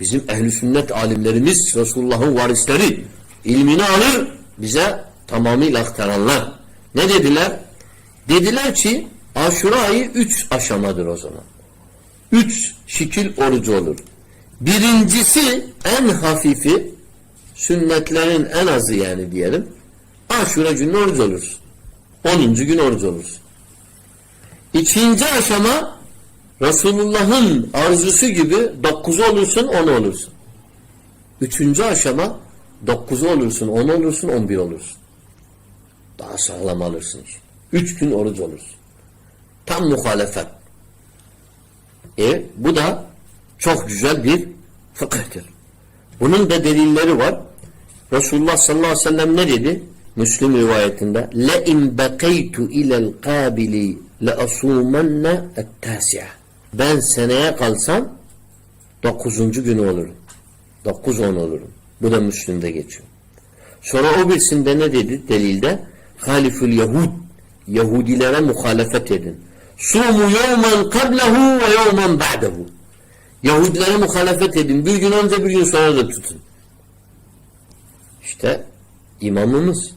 Bizim ehli sünnet alimlerimiz, Resulullah'ın varisleri ilmini alır, bize tamamıyla aktaranlar. Ne dediler? Dediler ki aşura ayı üç aşamadır o zaman. Üç şekil orucu olur. Birincisi en hafifi sünnetlerin en azı yani diyelim. Aşura günü oruç olursun. 10. gün oruç olursun. İkinci aşama Resulullah'ın arzusu gibi 9 olursun 10 olursun. Üçüncü aşama 9 olursun 10 olursun 11 olursun. Daha sağlam alırsın. işte. Üç gün oruç olursun. Tam muhalefet. E bu da çok güzel bir fıkıhtır. Bunun da delilleri var. Resulullah sallallahu aleyhi ve sellem ne dedi? Müslüm rivayetinde le in bakaytu ila'l qabili la asumanna et-tasi'a. Ben seneye kalsam dokuzuncu günü olurum. Dokuz on olurum. Bu da Müslüm'de geçiyor. Sonra o birisinde ne dedi delilde? Halifül Yahud. Yahudilere muhalefet edin. Sumu yevmen kablehu ve yevmen ba'dehu. Yahudilere muhalefet edin. Bir gün önce bir gün sonra da tutun. İşte imamımız